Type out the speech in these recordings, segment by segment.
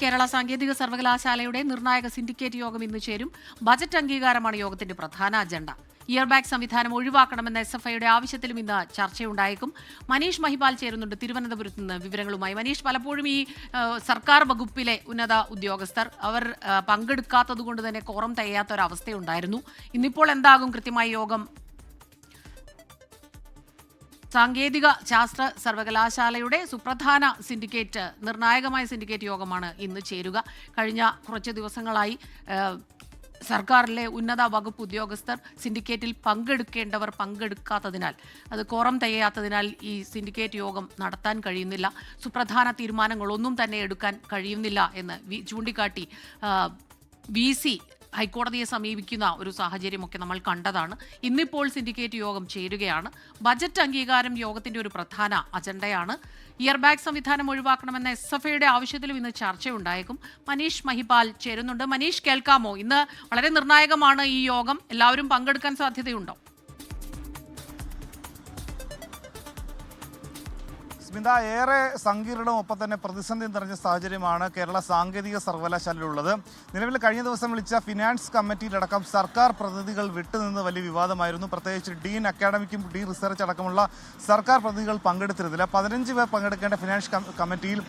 കേരള സാങ്കേതിക സർവകലാശാലയുടെ നിർണായക സിൻഡിക്കേറ്റ് യോഗം ഇന്ന് ചേരും. ബജറ്റ് അംഗീകാരമാണ് യോഗത്തിന്റെ പ്രധാന അജണ്ട. ഇയർ ബാഗ് സംവിധാനം ഒഴിവാക്കണമെന്ന എസ് എഫ് ഐയുടെ ആവശ്യത്തിലും ഇന്ന് ചർച്ചയുണ്ടായേക്കും. മനീഷ് മഹിപാൽ ചേരുന്നുണ്ട് തിരുവനന്തപുരത്ത് നിന്ന് വിവരങ്ങളുമായി. മനീഷ് പലപ്പോഴും ഈ സർക്കാർ വകുപ്പിലെ ഉന്നത ഉദ്യോഗസ്ഥർ അവർ പങ്കെടുക്കാത്തതുകൊണ്ട് പങ്കെടുക്കാത്തത് കൊണ്ട് തന്നെ കോറം തികയാത്ത ഒരു അവസ്ഥയുണ്ടായിരുന്നു ഇന്നിപ്പോൾ എന്താകും? കൃത്യമായി യോഗം സാങ്കേതിക ശാസ്ത്ര സർവകലാശാലയുടെ സുപ്രധാന സിൻഡിക്കേറ്റ് നിർണായകമായ സിൻഡിക്കേറ്റ് യോഗമാണ് ഇന്ന് ചേരുക. കഴിഞ്ഞ കുറച്ച് ദിവസങ്ങളായി സർക്കാരിലെ ഉന്നത വകുപ്പ് ഉദ്യോഗസ്ഥർ സിൻഡിക്കേറ്റിൽ പങ്കെടുക്കേണ്ടവർ പങ്കെടുക്കാത്തതിനാൽ അത് കോറം തികയാത്തതിനാൽ ഈ സിൻഡിക്കേറ്റ് യോഗം നടത്താൻ കഴിയുന്നില്ല. സുപ്രധാന തീരുമാനങ്ങളൊന്നും തന്നെ എടുക്കാൻ കഴിയുന്നില്ല എന്ന് ചൂണ്ടിക്കാട്ടി വി സി ഹൈക്കോടതിയെ സമീപിക്കുന്ന ഒരു സാഹചര്യമൊക്കെ നമ്മൾ കണ്ടതാണ്. ഇന്നിപ്പോൾ സിൻഡിക്കേറ്റ് യോഗം ചേരുകയാണ്. ബജറ്റ് അംഗീകാരം യോഗത്തിന്റെ ഒരു പ്രധാന അജണ്ടയാണ്. ഇയർ ബാഗ് സംവിധാനം ഒഴിവാക്കണമെന്ന എസ് എഫ് ഐയുടെ ആവശ്യത്തിലും ഇന്ന് ചർച്ചയുണ്ടായേക്കും. മനീഷ് മഹിപാൽ ചേരുന്നുണ്ട്. മനീഷ് കേൾക്കാമോ? ഇന്ന് വളരെ നിർണായകമാണ് ഈ യോഗം. എല്ലാവരും പങ്കെടുക്കാൻ സാധ്യതയുണ്ടോ? സ്മിത ഏറെ സങ്കീർണവും ഒപ്പം തന്നെ പ്രതിസന്ധി നിറഞ്ഞ സാഹചര്യമാണ് കേരള സാങ്കേതിക സർവകലാശാലയിലുള്ളത്. നിലവിൽ കഴിഞ്ഞ ദിവസം വിളിച്ച ഫിനാൻസ് കമ്മിറ്റിയിലടക്കം സർക്കാർ പ്രതിനിധികൾ വിട്ടുനിന്ന് വലിയ വിവാദമായിരുന്നു. പ്രത്യേകിച്ച് ഡീൻ അക്കാഡമിക്കും ഡീൻ റിസർച്ച് അടക്കമുള്ള സർക്കാർ പ്രതിനിധികൾ പങ്കെടുത്തിരുന്നില്ല. പതിനഞ്ച് പേർ പങ്കെടുക്കേണ്ട ഫിനാൻസ് കമ്മിറ്റിയിൽ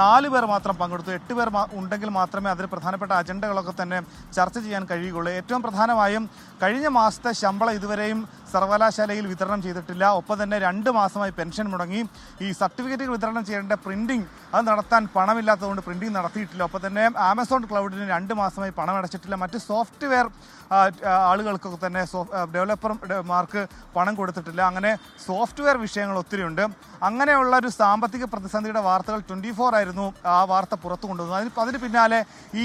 നാല് പേർ മാത്രം പങ്കെടുത്തു. എട്ട് പേർ ഉണ്ടെങ്കിൽ മാത്രമേ അതിൽ പ്രധാനപ്പെട്ട അജണ്ടകളൊക്കെ തന്നെ ചർച്ച ചെയ്യാൻ കഴിയുകയുള്ളൂ. ഏറ്റവും പ്രധാനമായും കഴിഞ്ഞ മാസത്തെ ശമ്പളം ഇതുവരെയും സർവകലാശാലയിൽ വിതരണം ചെയ്തിട്ടില്ല. ഒപ്പം തന്നെ രണ്ട് മാസമായി പെൻഷൻ മുടങ്ങി. ഈ സർട്ടിഫിക്കറ്റുകൾ വിതരണം ചെയ്യേണ്ട പ്രിന്റിംഗ് അത് നടത്താൻ പണമില്ലാത്തതുകൊണ്ട് പ്രിന്റിംഗ് നടത്തിയിട്ടില്ല. അപ്പോൾ തന്നെ ആമസോൺ ക്ലൗഡിന് രണ്ട് മാസമായി പണം അടച്ചിട്ടില്ല മറ്റ് സോഫ്റ്റ്വെയർ ആളുകൾക്കൊക്കെ തന്നെ ഡെവലപ്പർമാർക്ക് പണം കൊടുത്തിട്ടില്ല. അങ്ങനെ സോഫ്റ്റ്വെയർ വിഷയങ്ങൾ ഒത്തിരിയുണ്ട് അങ്ങനെയുള്ള ഒരു സാമ്പത്തിക പ്രതിസന്ധിയുടെ വാർത്തകൾ ട്വന്റി ഫോർ ആയിരുന്നു ആ വാർത്ത പുറത്തു കൊണ്ടുവന്നത്. അതിന് അതിന് പിന്നാലെ ഈ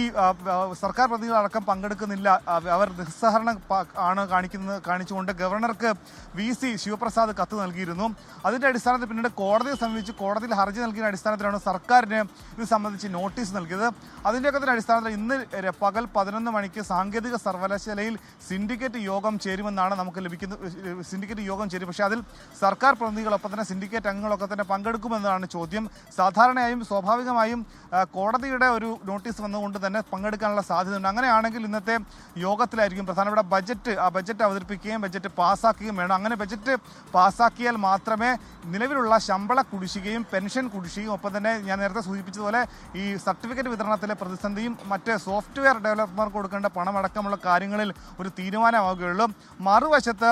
സർക്കാർ പ്രതിനിധികളടക്കം പങ്കെടുക്കുന്നില്ല. അവർ നിസ്സഹരണം ആണ് കാണിക്കുന്നത് കാണിച്ചുകൊണ്ട് ഗവർണർക്ക് വി സി ശിവപ്രസാദ് കത്ത് നൽകിയിരുന്നു. അതിന്റെ അടിസ്ഥാനത്തിൽ പിന്നീട് കോടതിയെ സമീപിച്ച് കോടതിയിൽ ഹർജി നൽകിയ അടിസ്ഥാനത്തിലാണ് സർക്കാരിന് ഇത് സംബന്ധിച്ച് നോട്ടീസ് നൽകിയത്. അതിന്റെയൊക്കെ തന്നെ അടിസ്ഥാനത്തിൽ ഇന്ന് പകൽ പതിനൊന്ന് മണിക്ക് സാങ്കേതിക സർവകലാശാലയിൽ സിൻഡിക്കേറ്റ് യോഗം ചേരുമെന്നാണ് നമുക്ക് ലഭിക്കുന്ന സിൻഡിക്കേറ്റ് യോഗം ചേരും. പക്ഷേ അതിൽ സർക്കാർ പ്രതിനിധികളൊപ്പം തന്നെ സിൻഡിക്കേറ്റ് അംഗങ്ങളൊക്കെ തന്നെ പങ്കെടുക്കുമെന്നതാണ് ചോദ്യം. സാധാരണയായും സ്വാഭാവികമായും കോടതിയുടെ ഒരു നോട്ടീസ് വന്നുകൊണ്ട് തന്നെ പങ്കെടുക്കാനുള്ള സാധ്യതയുണ്ട്. അങ്ങനെയാണെങ്കിൽ ഇന്നത്തെ യോഗത്തിലായിരിക്കും പ്രധാനപ്പെട്ട ബജറ്റ് ആ ബജറ്റ് അവതരിപ്പിക്കുകയും ബജറ്റ് പാസ്സാക്കുകയും വേണം. അങ്ങനെ ബജറ്റ് പാസ്സാക്കിയാൽ മാത്രമേ നിലവിലുള്ള ശമ്പള കുടിശ്ശികയും പെൻഷൻ കുടിശ്ശികയും ഒപ്പം തന്നെ ഞാൻ നേരത്തെ സൂചിപ്പിച്ചതുപോലെ ഈ സർട്ടിഫിക്കറ്റ് വിതരണത്തിലെ പ്രതിസന്ധിയും മറ്റ് സോഫ്റ്റ്വെയർ ഡെവലപ്പർമാർക്ക് കൊടുക്കേണ്ട പണമടക്കമുള്ള കാര്യങ്ങളിൽ ഒരു തീരുമാനമാവുകയുള്ളൂ. മറുവശത്ത്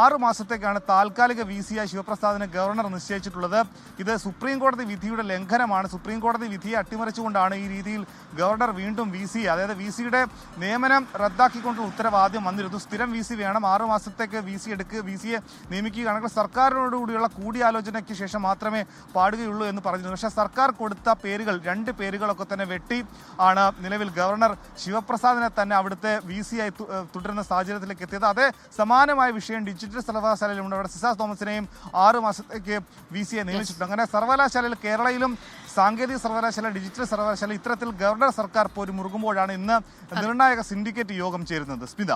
ആറു മാസത്തേക്കാണ് താൽക്കാലിക വി സിയായി ശിവപ്രസാദിനെ ഗവർണർ നിശ്ചയിച്ചിട്ടുള്ളത്. ഇത് സുപ്രീം കോടതി വിധിയുടെ ലംഘനമാണ്. സുപ്രീം കോടതി വിധിയെ അട്ടിമറിച്ചുകൊണ്ടാണ് ഈ രീതിയിൽ ഗവർണർ വീണ്ടും വി സി അതായത് വി സിയുടെ നിയമനം റദ്ദാക്കിക്കൊണ്ടുള്ള ഉത്തരവ് വന്നിരുന്നു. സ്ഥിരം വി സി വേണം. ആറു മാസത്തേക്ക് വി സി എടുക്കുക വി സിയെ നിയമിക്കുകയാണെങ്കിൽ സർക്കാരിനോടുകൂടിയുള്ള കൂടിയാലോചനയ്ക്ക് ശേഷം മാത്രമേ പാടുകയുള്ളൂ എന്ന് പറഞ്ഞിരുന്നു. പക്ഷേ സർക്കാർ കൊടുത്ത പേരുകൾ രണ്ട് പേരുകളൊക്കെ തന്നെ വെട്ടി ആണ് നിലവിൽ ഗവർണർ ശിവപ്രസാദിനെ തന്നെ അവിടുത്തെ വി സി ആയി തുടരുന്ന സാഹചര്യത്തിലേക്ക് എത്തിയത്. അതേ സമാനമായ വിഷയം ഡിജിറ്റൽ സർവകലാശാലയിലുണ്ട്. അവിടെ സിസാസ് തോമസിനെയും ആറ് മാസത്തേക്ക് വി സിയെ നിയമിച്ചിട്ടുണ്ട്. അങ്ങനെ സർവകലാശാലയിൽ കേരളയിലും സാങ്കേതിക സർവകലാശാല ഡിജിറ്റൽ സർവകലാശാല ഇത്തരത്തിൽ ഗവർണർ സർക്കാർ പോലും മുറുകുമ്പോഴാണ് ഇന്ന് നിർണായക സിൻഡിക്കേറ്റ് യോഗം ചേരുന്നത്. സ്മിത.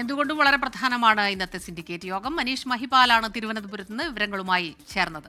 എന്തുകൊണ്ടും വളരെ പ്രധാനമാണ് ഇന്നത്തെ സിൻഡിക്കേറ്റ് യോഗം. മനീഷ് മഹിപാലാണ് തിരുവനന്തപുരത്ത് നിന്ന് വിവരങ്ങളുമായി ചേർന്നത്.